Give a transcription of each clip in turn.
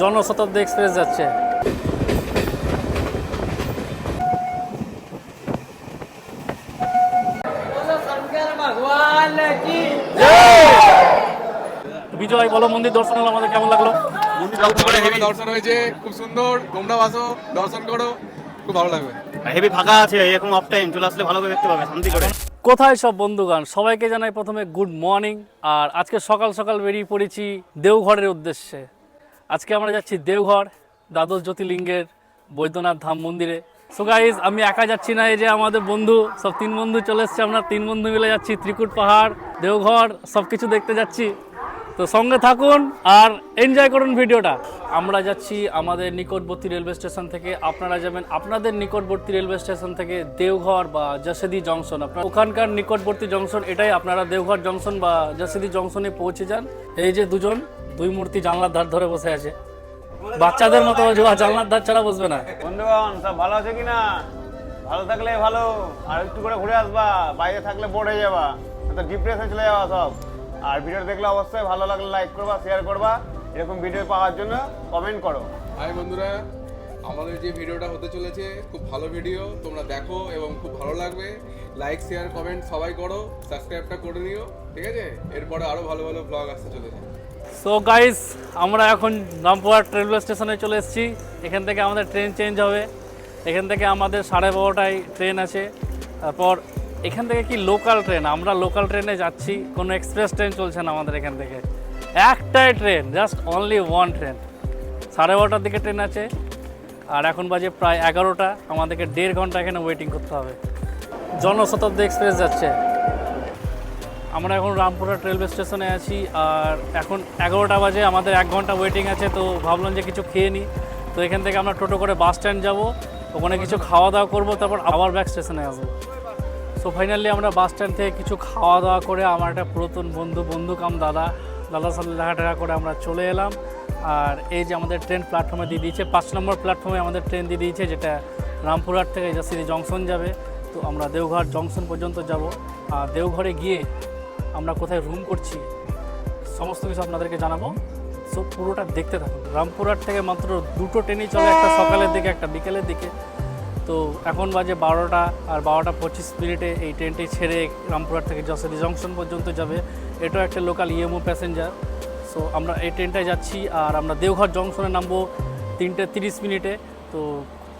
Janshatabdi express যাচ্ছে। বিজয় বলো মন্দির দর্শন হলো আমাদের কেমন লাগল? দর্শন হয়েছে খুব সুন্দর তোমরাও আসো দর্শন করো খুব ভালো লাগবে। হেভি ফাঁকা আছে এরকম অফ টাইম চলে আসলে ভালো করে দেখতে পাবে শান্তি করে। কোথায় সব বন্ধুগান সবাইকে জানাই প্রথমে গুড মর্নিং আর আজকে সকাল সকাল বেরিয়ে পড়েছি দেওঘরের উদ্দেশ্যে। আজকে আমরা যাচ্ছি দেওঘর, দ্বাদশ জ্যোতির্লিঙ্গের বৈদ্যনাথ ধাম মন্দিরে। সো গাইজ আমি একা যাচ্ছি না, এই যে আমাদের বন্ধু, সব তিন বন্ধু চলে এসছে আমরা। তিন বন্ধু মিলে যাচ্ছি, ত্রিকুট পাহাড়, দেওঘর সব কিছু দেখতে যাচ্ছি। তো সঙ্গে থাকুন আর এনজয় করুন ভিডিওটা। আমরা যাচ্ছি আমাদের নিকটবর্তী রেলওয়ে স্টেশন থেকে। আপনারা যাবেন আপনাদের নিকটবর্তী রেলওয়ে স্টেশন থেকে দেওঘর বা যশোদি জংশন। আপনার ওখানকার নিকটবর্তী জংশন, এটাই আপনারা দেওঘর জংশন বা যশোদি জংশনে পৌঁছে যান। এই যে দুজন দুই মূর্তি জানলার ধার ধরে বসে আছে। বাচ্চাদের মতো জানলার ধার ছাড়া বসবে না। বন্ধুগণ সব ভালো আছে কিনা? ভালো থাকলে ভালো আর একটু করে ঘুরে আসবা। বাইরে থাকলে হয়ে যাবা। তো ডিপ্রেশনে চলে যাওয়া সব। আর ভিডিও দেখলে অবশ্যই ভালো লাগলে লাইক করবা শেয়ার করবা। এরকম ভিডিও পাওয়ার জন্য কমেন্ট করো। হাই বন্ধুরা আমাদের যে ভিডিওটা হতে চলেছে খুব ভালো ভিডিও তোমরা দেখো এবং খুব ভালো লাগবে। লাইক শেয়ার কমেন্ট সবাই করো। সাবস্ক্রাইবটা করে নিও ঠিক আছে? এরপরে আরও ভালো ভালো ব্লগ আসতে চলেছে। সো গাইস আমরা এখন রামপুরহাট রেলওয়ে স্টেশনে চলে এসেছি। এখান থেকে আমাদের ট্রেন চেঞ্জ হবে। এখান থেকে আমাদের সাড়ে বারোটায় ট্রেন আছে। তারপর এখান থেকে কি লোকাল ট্রেন আমরা লোকাল ট্রেনে যাচ্ছি। কোনো এক্সপ্রেস ট্রেন চলছে না আমাদের এখান থেকে। একটাই train just only one train সাড়ে বারোটার দিকে ট্রেন আছে। আর এখন বাজে প্রায় এগারোটা। আমাদেরকে দেড় ঘণ্টা এখানে ওয়েটিং করতে হবে। জনশতাব্দী এক্সপ্রেস যাচ্ছে। আমরা এখন রামপুরহাট রেলওয়ে স্টেশনে আছি, আর এখন এগারোটা বাজে, আমাদের এক ঘণ্টা ওয়েটিং আছে, তো ভাবলাম যে কিছু খেয়ে নিই তো এখান থেকে আমরা টোটো করে বাস স্ট্যান্ড যাব, ওখানে কিছু খাওয়া দাওয়া করব, তারপর আবার ব্যাক স্টেশনে আসব সো ফাইনালি আমরা বাস স্ট্যান্ড থেকে কিছু খাওয়া দাওয়া করে আমার একটা পুরাতন বন্ধু বন্ধু কাম দাদা দাদার সাথে দেখা টেকা করে আমরা চলে এলাম। আর এই যে আমাদের ট্রেন প্ল্যাটফর্মে দিয়ে দিয়েছে, পাঁচ নম্বর প্ল্যাটফর্মে আমাদের ট্রেন দিয়ে দিয়েছে, যেটা রামপুরহাট থেকে জাসিরি জংশন যাবে। তো আমরা দেওঘর জংশন পর্যন্ত যাব। আর দেওঘরে গিয়ে আমরা কোথায় রুম করছি, সমস্ত কিছু আপনাদেরকে জানাব। সো পুরোটা দেখতে থাকুন। রামপুরহাট থেকে মাত্র দুটো ট্রেনই চলে, একটা সকালের দিকে, একটা বিকেলের দিকে। তো, এখন বাজে বারোটা আর বারোটা পঁচিশ মিনিটে এই ট্রেনটি ছেড়ে রামপুরহাট থেকে যশোরী জংশন পর্যন্ত যাবে। এটাও একটা লোকাল ইএমও প্যাসেঞ্জার সো আমরা এই ট্রেনটায় যাচ্ছি আর আমরা দেওঘর জংশনে নামবো তিনটে তিরিশ মিনিটে। তো,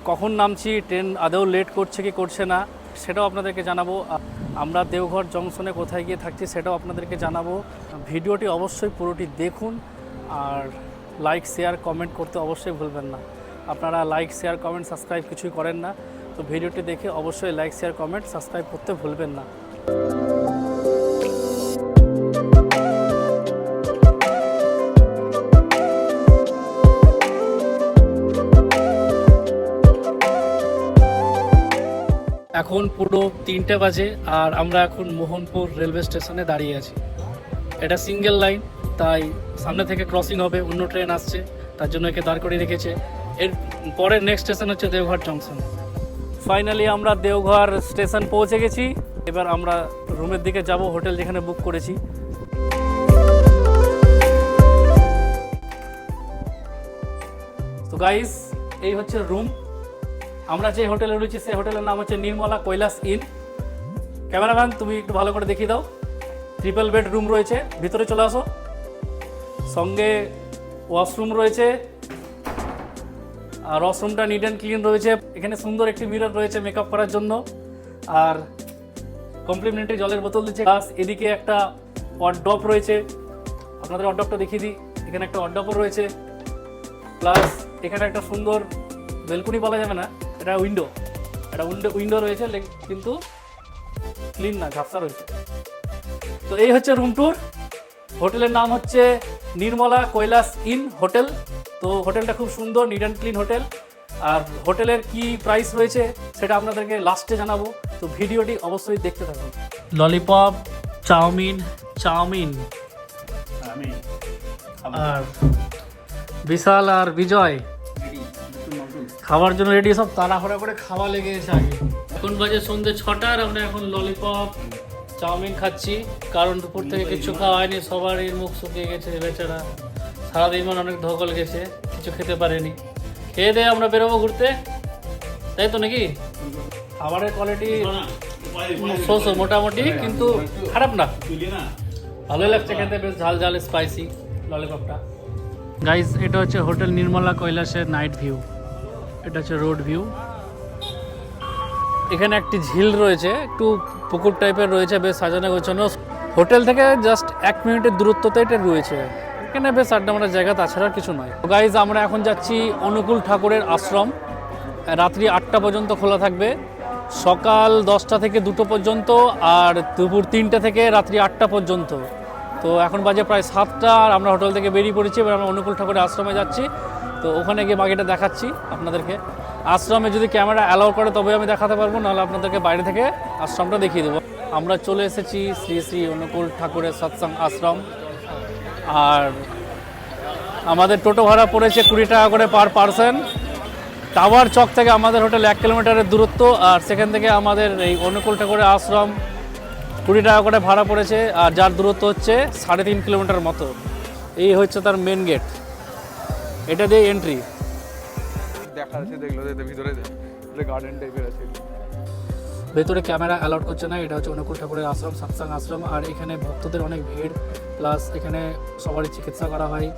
কখন নামছি, ট্রেন আদৌ লেট করছে কি করছে না, সেটাও আপনাদেরকে জানাব। আমরা দেওঘর জংশনে কোথায় গিয়ে থাকছি সেটাও আপনাদেরকে জানাব। ভিডিওটি অবশ্যই পুরোটি দেখুন আর লাইক শেয়ার কমেন্ট করতে অবশ্যই ভুলবেন না। আপনারা লাইক শেয়ার কমেন্ট সাবস্ক্রাইব কিছুই করেন না। তো ভিডিওটি দেখে অবশ্যই লাইক শেয়ার কমেন্ট সাবস্ক্রাইব করতে ভুলবেন না। এখন পুরো তিনটে বাজে আর আমরা এখন মোহনপুর রেলওয়ে স্টেশনে দাঁড়িয়ে আছি। এটা সিঙ্গেল লাইন, তাই সামনে থেকে ক্রসিং হবে, অন্য ট্রেন আসছে, তার জন্য একে দাঁড় করিয়ে রেখেছে। এর পরের নেক্সট স্টেশন হচ্ছে দেওঘর জংশন ফাইনালি আমরা দেওঘর স্টেশন পৌঁছে গেছি। এবার আমরা রুমের দিকে যাব হোটেল যেখানে বুক করেছি। তো গাইস এই হচ্ছে রুম আমরা যে হোটেলে রয়েছি, সেই হোটেলের নাম হচ্ছে নির্মলা কৈলাস ইন। ক্যামেরাম্যান, তুমি একটু ভালো করে দেখিয়ে দাও। ট্রিপল বেড রুম রয়েছে, ভিতরে চলে আসো। সঙ্গে ওয়াশরুম রয়েছে। আর ওয়াশরুমটা নিট অ্যান্ড ক্লিন রয়েছে। এখানে সুন্দর একটি মিরর রয়েছে মেকআপ করার জন্য। আর কমপ্লিমেন্টারি জলের বোতল দিচ্ছে। প্লাস এদিকে একটা অড্ডপ রয়েছে। আপনাদের অড্ডপটা দেখিয়ে দিই। এখানে একটা অড্ডপও রয়েছে। প্লাস এখানে একটা সুন্দর বেলকুনি বলা যাবে না। এটা উইন্ডো একটা উইন্ডো উইন্ডো রয়েছে কিন্তু ক্লিন না ঝাপসা রয়েছে। তো এই হচ্ছে রুম ট্যুর হোটেলের নাম হচ্ছে নির্মলা কৈলাস ইন হোটেল। তো হোটেলটা খুব সুন্দর নিট অ্যান্ড ক্লিন হোটেল। আর হোটেলের কি প্রাইস রয়েছে সেটা আপনাদেরকে লাস্টে জানাব। তো ভিডিওটি অবশ্যই দেখতে থাকুন। Lollipop chowmein. চাউমিন। আর বিশাল আর বিজয়। খাবার জন্য রেডি সব তাড়াহুড়া করে খাওয়া লেগে গেছে আগে। এখন বাজে সন্ধ্যে ছটার আমরা এখন ললিপপ চাউমিন খাচ্ছি। কারণ দুপুর থেকে কিছু খাওয়া হয়নি সবারই মুখ শুকিয়ে গেছে বেচারা। সারাদিন মানে অনেক ধকল গেছে কিছু খেতে পারেনি। খেয়ে দিয়ে আমরা বেরোবো ঘুরতে। তাই তো নাকি? খাবারের কোয়ালিটি সোসো মোটামুটি কিন্তু খারাপ না। ভালোই লাগছে খেতে বেশ ঝাল ঝাল স্পাইসি ললিপপটা গাইস এটা হচ্ছে হোটেল নির্মলা কৈলাসের নাইট ভিউ এটা হচ্ছে রোড ভিউ এখানে একটি ঝিল রয়েছে, একটু পুকুর টাইপের রয়েছে, বেশ সাজানো গোছানো। হোটেল থেকে জাস্ট এক মিনিটের দূরত্বতে এটা রয়েছে। এখানে বেশ আড্ডা মারার জায়গা, তাছাড়া কিছু নয়। গাইজ আমরা এখন যাচ্ছি অনুকূল ঠাকুরের আশ্রম। রাত্রি আটটা পর্যন্ত খোলা থাকবে। সকাল দশটা থেকে দুটো পর্যন্ত আর দুপুর তিনটে থেকে রাত্রি আটটা পর্যন্ত। তো এখন বাজে প্রায় সাতটা, আর আমরা হোটেল থেকে বেরিয়ে পড়েছি, এবার আমরা অনুকূল ঠাকুরের আশ্রমে যাচ্ছি। তো ওখানে গিয়ে বাকিটা দেখাচ্ছি আপনাদেরকে। আশ্রমে যদি ক্যামেরা অ্যালাউ করে তবে আমি দেখাতে পারব, নাহলে আপনাদেরকে বাইরে থেকে আশ্রমটা দেখিয়ে দেবো। আমরা চলে এসেছি শ্রী শ্রী অনুকূল ঠাকুরের সৎসঙ্গ আশ্রম। আর আমাদের টোটো ভাড়া পড়েছে কুড়ি টাকা করে পার পারসন টাওয়ার চক থেকে আমাদের হোটেল এক কিলোমিটারের দূরত্ব, আর সেখান থেকে আমাদের এই অনুকূল ঠাকুরের আশ্রম কুড়ি টাকা করে ভাড়া পড়েছে, আর যার দূরত্ব হচ্ছে সাড়ে তিন কিলোমিটার মতো। এই হচ্ছে তার মেন গেট এটা দিয়ে এন্ট্রি দেখার আছে দেখল যে ভিতরে গার্ডেন টাইপের আছে। ভেতরে ক্যামেরা অ্যালাউড করছে না এটা হচ্ছে অনুকূল ঠাকুরের আশ্রম সাতসাং আশ্রম আর এখানে ভক্তদের অনেক ভিড়। প্লাস এখানে সবারই চিকিৎসা করা হয়।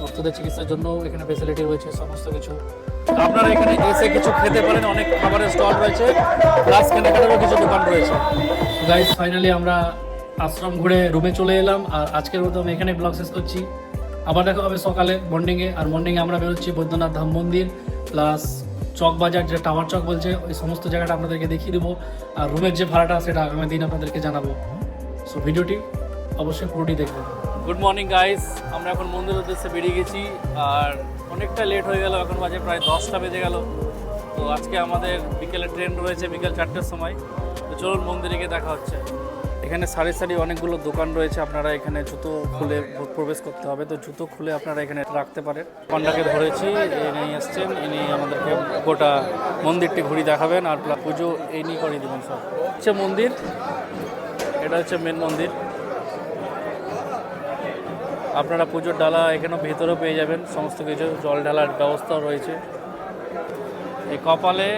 ভক্তদের চিকিৎসার জন্য এখানে ফেসিলিটি রয়েছে সমস্ত কিছু। আপনারা এখানে এসে কিছু খেতে পারেন অনেক খাবারের স্টল রয়েছে। প্লাস কেনাকাটারও কিছু দোকান রয়েছে। গাইজ ফাইনালি আমরা আশ্রম ঘুরে রুমে চলে এলাম আর আজকের মতো আমি এখানে ব্লগ শেষ করছি। আবার দেখা হবে সকালে মর্নিংয়ে আর মর্নিংয়ে আমরা বেরোচ্ছি বৈদ্যনাথ ধাম মন্দির প্লাস চক বাজার, যে টাওয়ার চক বলছে, ওই সমস্ত জায়গাটা আপনাদেরকে দেখিয়ে দেবো। আর রুমের যে ভাড়াটা, সেটা আগামী দিন আপনাদেরকে জানাব। সো ভিডিওটি অবশ্যই পুরোটি দেখবেন। গুড মর্নিং গাইস আমরা এখন মন্দির উদ্দেশ্যে বেরিয়ে গেছি। আর অনেকটা লেট হয়ে গেল, এখন বাজে প্রায় দশটা বেজে গেল। তো আজকে আমাদের বিকেলে ট্রেন রয়েছে, বিকেল চারটের সময়। তো চলুন মন্দিরে গিয়ে দেখা হচ্ছে। এখানে সারি সারি অনেকগুলো দোকান রয়েছে, আপনারা এখানে জুতো খুলে প্রবেশ করতে হবে। তো জুতো খুলে আপনারা এখানে রাখতে পারেন। পান্ডাকে ধরেছি ইনি এসছেন, ইনি আমাদেরকে গোটা মন্দিরটি ঘুরি দেখাবেন আর পুজো এই নিয়ে করিয়ে দেবেন সব। হচ্ছে মন্দির, এটা হচ্ছে মেন মন্দির। আপনারা পুজোর ডালা এখানেও ভেতরেও পেয়ে যাবেন, সমস্ত কিছু, জল ঢালার ব্যবস্থাও রয়েছে। এই কপালে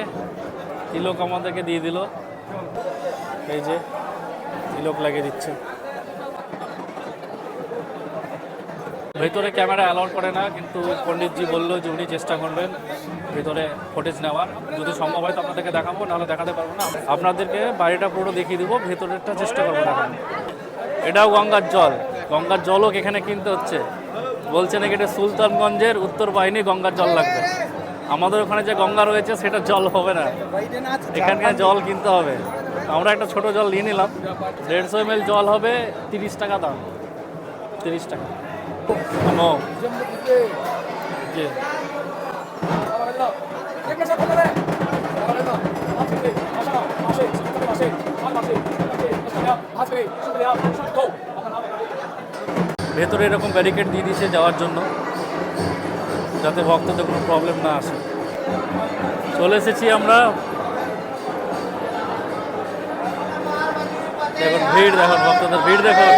তিলক আমাদেরকে দিয়ে দিল। এই যে তিলক লাগিয়ে দিচ্ছে। ভেতরে ক্যামেরা অ্যালাউড করে না, কিন্তু পণ্ডিতজি বলল যে উনি চেষ্টা করবেন ভেতরে ফুটেজ নেওয়ার। যদি সম্ভব হয় তো আপনাদেরকে দেখাবো, নাহলে দেখাতে পারব না। আপনাদেরকে বাড়িটা পুরো দেখিয়ে দেবো, ভেতরেরটা চেষ্টা করব দেখানো এটাও গঙ্গার জল। গঙ্গার জলও এখানে কিনতে হচ্ছে। বলছে নাকি এটা সুলতানগঞ্জের উত্তর বাহিনী গঙ্গার জল লাগবে। আমাদের ওখানে যে গঙ্গা রয়েছে, সেটা জল হবে না। এখানকার জল কিনতে হবে। আমরা একটা ছোট জল নিয়ে নিলাম। দেড়শো এম জল হবে তিরিশ টাকা দাম। তিরিশ টাকা। ভেতরে এরকম ব্যারিকেড দিয়ে দিয়েছে যাওয়ার জন্য, যাতে ভক্তদের কোনো প্রবলেম না আসে। চলে এসেছি আমরা দেখুন ভিড় দেখুন, ভক্তদের ভিড় দেখুন।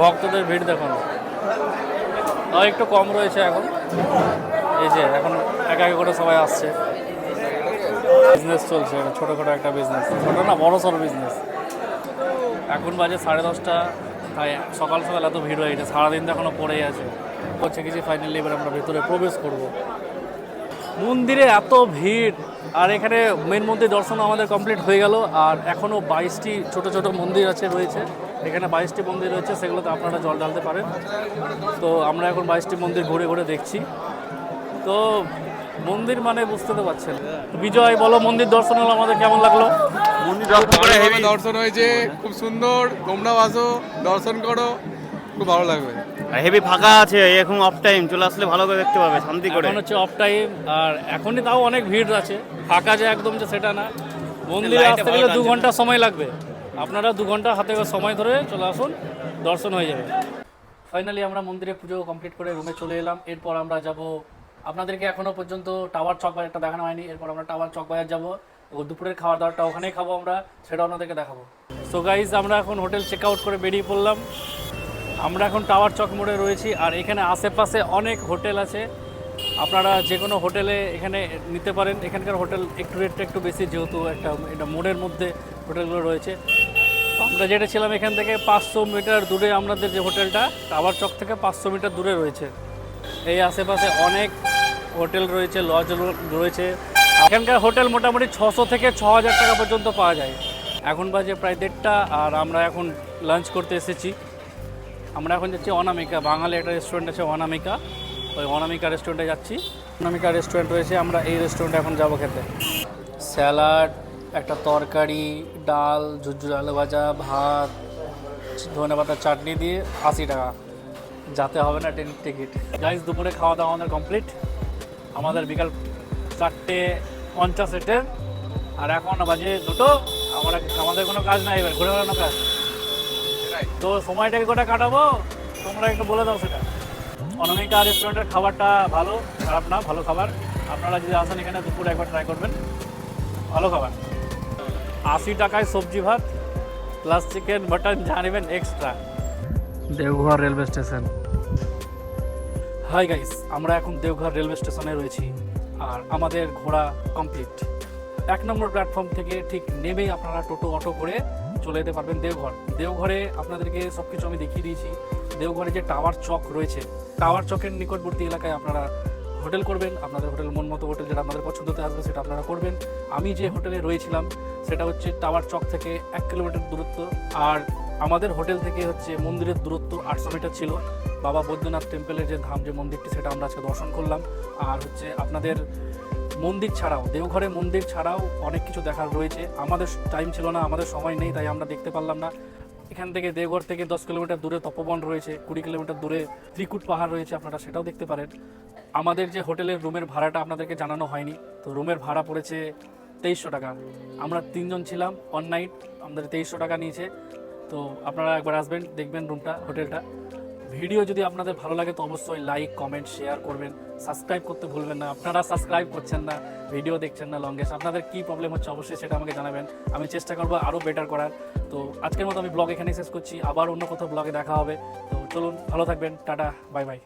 ভক্তদের ভিড় দেখুন। একটু কম রয়েছে এখন। এই যে, এখন একা এক করে সবাই আসছে। বিজনেস চলছে ছোটোখাটো একটা বিজনেস ছোটো না, বড় সড়ো বিজনেস এখন বাজে সাড়ে দশটা, তাই সকাল সকাল এত ভিড় হয়ে গেছে, সারাদিন তো এখনও পড়েই আছে। হচ্ছে কিছু ফাইনালি এবার আমরা ভেতরে প্রবেশ করব। মন্দিরে এত ভিড়, আর এখানে মেন মন্দির দর্শন আমাদের কমপ্লিট হয়ে গেল, আর এখনও বাইশটি ছোট ছোট মন্দির আছে রয়েছে। এখানে বাইশটি মন্দির রয়েছে সেগুলোতে আপনারা জল ঢালতে পারেন। তো আমরা এখন বাইশটি মন্দির ঘুরে ঘুরে দেখছি। তো মন্দির মানে বুঝতে তো পারছেন। বিজয় বলো মন্দির দর্শন হলো আমাদের কেমন লাগল? ভালোভাবে দর্শন হয়েছে খুব সুন্দর তোমরাও আসো দর্শন করো খুব ভালো লাগবে। হেভি ফাঁকা আছে এখন অফ টাইম চলে আসলে ভালো করে দেখতে পাবে শান্তি করে। এখন হচ্ছে অফ টাইম আর এখনই তাও অনেক ভিড় আছে। ফাঁকা যে একদম যে সেটা না। মন্দিরে আসতে গেলে দু ঘণ্টা সময় লাগবে। আপনারা দু ঘণ্টা হাতে সময় ধরে চলে আসুন দর্শন হয়ে যাবে। ফাইনালি আমরা মন্দিরে পুজো কমপ্লিট করে রুমে চলে এলাম। এরপর আমরা যাব আপনাদেরকে এখনও পর্যন্ত টাওয়ার চক বাজারটা দেখানো হয়নি। এরপর আমরা টাওয়ার চক বাজার যাব ও দুপুরের খাওয়ার দাওয়ারটা ওখানেই খাব আমরা, সেটা আপনাদেরকে দেখাবো। সো গাইজ আমরা এখন হোটেল চেক আউট করে বেরিয়ে পড়লাম। আমরা এখন টাওয়ার চক মোড়ে রয়েছি আর এখানে আশেপাশে অনেক হোটেল আছে। আপনারা যে কোনো হোটেলে এখানে নিতে পারেন। এখানকার হোটেল একটু রেটটা একটু বেশি, যেহেতু একটা এটা মোড়ের মধ্যে হোটেলগুলো রয়েছে। আমরা যেটা ছিলাম এখান থেকে পাঁচশো মিটার দূরে আমাদের যে হোটেলটা টাওয়ার চক থেকে পাঁচশো মিটার দূরে রয়েছে। এই আশেপাশে অনেক হোটেল রয়েছে লজ রয়েছে। এখানকার হোটেল মোটামুটি ছশো থেকে ছ হাজার টাকা পর্যন্ত পাওয়া যায়। এখন বাজে প্রায় দেড়টা আর আমরা এখন লাঞ্চ করতে এসেছি। আমরা এখন যাচ্ছি অনামিকা, বাঙালি একটা রেস্টুরেন্ট আছে অনামিকা। ওই অনামিকা রেস্টুরেন্টে যাচ্ছি। অনামিকা রেস্টুরেন্ট রয়েছে, আমরা এই রেস্টুরেন্টে এখন যাব খেতে। স্যালাড, একটা তরকারি, ডাল ঝুঝুর আলু ভাজা, ভাত, ধনে পাতার চাটনি দিয়ে আশি টাকা। যাতে হবে না ট্রেন টিকিট গাইজ দুপুরে খাওয়া দাওয়া আমাদের কমপ্লিট আমাদের বিকাল চারটে পঞ্চাশে ট্রেন, আর এখন বাজে দুটো। আমরা আমাদের কোনো কাজ নাই, এবার ঘুরে বেড়ানো কাজ। তো সময়টাকে কোটা কাটাবো? তোমরা একটু বলে দাও সেটা। অনামিকা রেস্টুরেন্টের খাবারটা ভালো, খারাপ না, ভালো খাবার। আপনারা যদি আসেন এখানে, দুপুরে একবার ট্রাই করবেন। ভালো খাবার। আশি টাকায় সবজি ভাত প্লাস চিকেন মাটন যা নেবেন extra Deoghar railway station hi guys আমরা এখন দেওঘর রেলওয়ে স্টেশনে রয়েছি আর আমাদের ঘোরা কমপ্লিট এক নম্বর প্ল্যাটফর্ম থেকে ঠিক নেমেই আপনারা টোটো, অটো করে চলে যেতে পারবেন দেওঘর। দেওঘরে আপনাদেরকে সব কিছু আমি দেখিয়ে দিয়েছি। দেওঘরে যে টাওয়ার চক রয়েছে টাওয়ার চকের নিকটবর্তী এলাকায় আপনারা হোটেল করবেন। আপনাদের হোটেল মন মতো হোটেল যেটা আপনাদের পছন্দতে আসবে সেটা আপনারা করবেন। আমি যে হোটেলে রয়েছিলাম, সেটা হচ্ছে টাওয়ার চক থেকে এক কিলোমিটার দূরত্ব। আর আমাদের হোটেল থেকে হচ্ছে মন্দিরের দূরত্ব আটশো মিটার ছিল। বাবা বৈদ্যনাথ টেম্পলের যে ধাম, যে মন্দিরটি, সেটা আমরা আজকে দর্শন করলাম। আর হচ্ছে আপনাদের মন্দির ছাড়াও, দেওঘরে মন্দির ছাড়াও অনেক কিছু দেখার রয়েছে। আমাদের টাইম ছিল না, আমাদের সময় নেই, তাই আমরা দেখতে পারলাম না। এখান থেকে দেওঘর থেকে দশ কিলোমিটার দূরে তপবন রয়েছে, কুড়ি কিলোমিটার দূরে ত্রিকুট পাহাড় রয়েছে, আপনারা সেটাও দেখতে পারেন। আমাদের যে হোটেলের রুমের ভাড়াটা আপনাদেরকে জানানো হয়নি, তো রুমের ভাড়া পড়েছে তেইশশো টাকা। আমরা তিনজন ছিলাম অন নাইট আমাদের তেইশশো টাকা নিয়েছে। তো আপনারা একবার আসবেন, দেখবেন রুমটা হোটেলটা। ভিডিও যদি আপনাদের ভালো লাগে তো অবশ্যই লাইক কমেন্ট শেয়ার করবেন। সাবস্ক্রাইব করতে ভুলবেন না। আপনারা সাবস্ক্রাইব করছেন না ভিডিও দেখছেন না লঙ্গেস্ট আপনাদের কী প্রবলেম হচ্ছে অবশ্যই সেটা আমাকে জানাবেন। আমি চেষ্টা করব আরও বেটার করার। তো আজকের মতো আমি ব্লগ এখানেই শেষ করছি। আবার অন্য কোথাও ব্লগে দেখা হবে। তো চলুন, ভালো থাকবেন। Tata bye bye